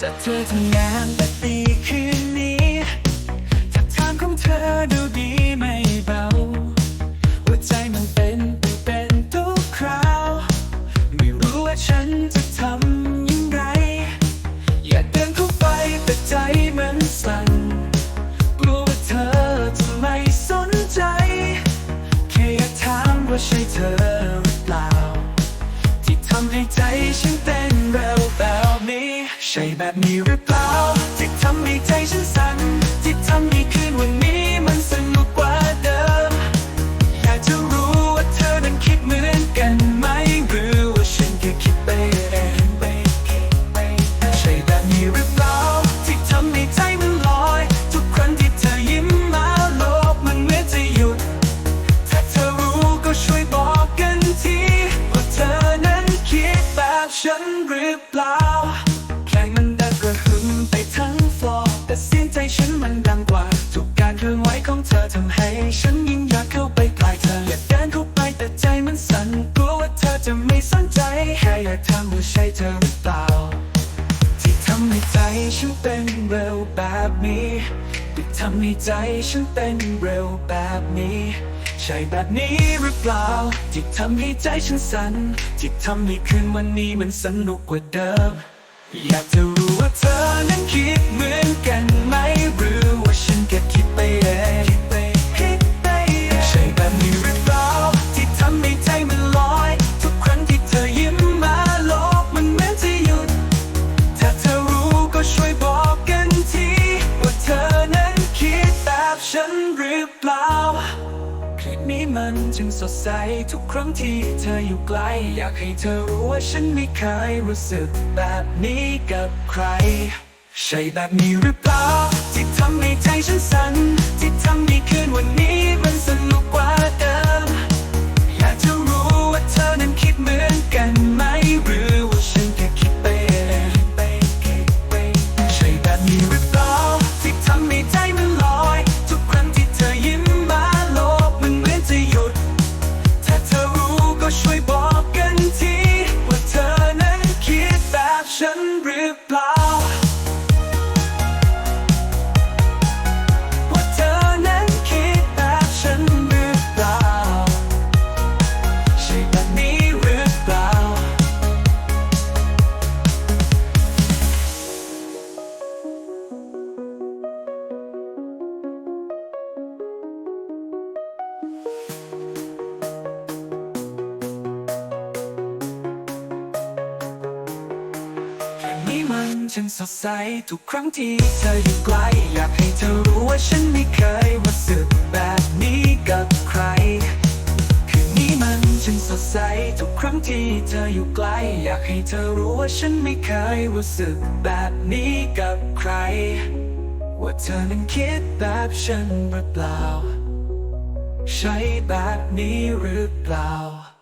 จะเธอทำงานแต่ตีคืนนี้ถ้าทางของเธอดูดีไม่เบาหัวใจมันเป็นเป็นทุกคราว ไม่รู้ว่าฉันจะ แบบนี้หรือเปล่าที่ทำให้ใจฉันสั่นที่ทำให้คืนวันนี้มันสนุกกว่าเดิม อยากจะรู้ว่าเธอนั้นคิดเหมือนกันไหมหรือว่าฉันแค่คิดไปเองไปคิดไปเองใช่แบบนี้หรือเปล่าที่ทำให้ใจมันลอย ทุกครั้งที่เธอยิ้มมาโลกมันเหมือนจะหยุด ถ้าเธอรู้ก็ช่วยบอกกันทีว่าเธอนั้นคิดแบบฉันหรือเปล่า ฉันยิ่งอยากเข้าไปใกล้เธอ อยากเดินเข้าไปแต่ใจมันสั่นกลัวว่าเธอจะไม่สนใจแค่อยากถามว่าใช่เธอหรือเปล่า ที่ทำให้ใจฉันเต้นเร็วแบบนี้ที่ทำให้ใจฉันเต้นเร็วแบบนี้ ใช่แบบนี้หรือเปล่า ที่ทำให้ใจฉันสั่นที่ทำให้คืนวันนี้มันสนุกกว่าเดิม อยากจะรู้ว่าเธอนั้นคิดเหมือนกันไหม มันจึงสดใสทุกครั้งที่เธออยู่ใกล้อยากให้เธอรู้ว่าฉันไม่เคยรู้สึกแบบนี้กับใคร ใช่แบบนี้หรือเปล่าที่ทำให้ใจฉันสั่นที่ทำให้คืนวันนี้มันสนุก แบ นี่มันสดใสทุกครั้งที่เธออยู่ใกล้อยากให้เธอรู้ว่าฉันไม่เคยรู้สึกแบบนี้กับใคร คืนนี้มันช่างสดใสทุกครั้งที่เธออยู่ใกล้อยากให้เธอรู้ว่าฉันไม่เคยรู้สึกแบบนี้กับใคร ว่าเธอนั้นคิดแบบฉันหรือเปล่า ใช่แบบนี้หรือเปล่า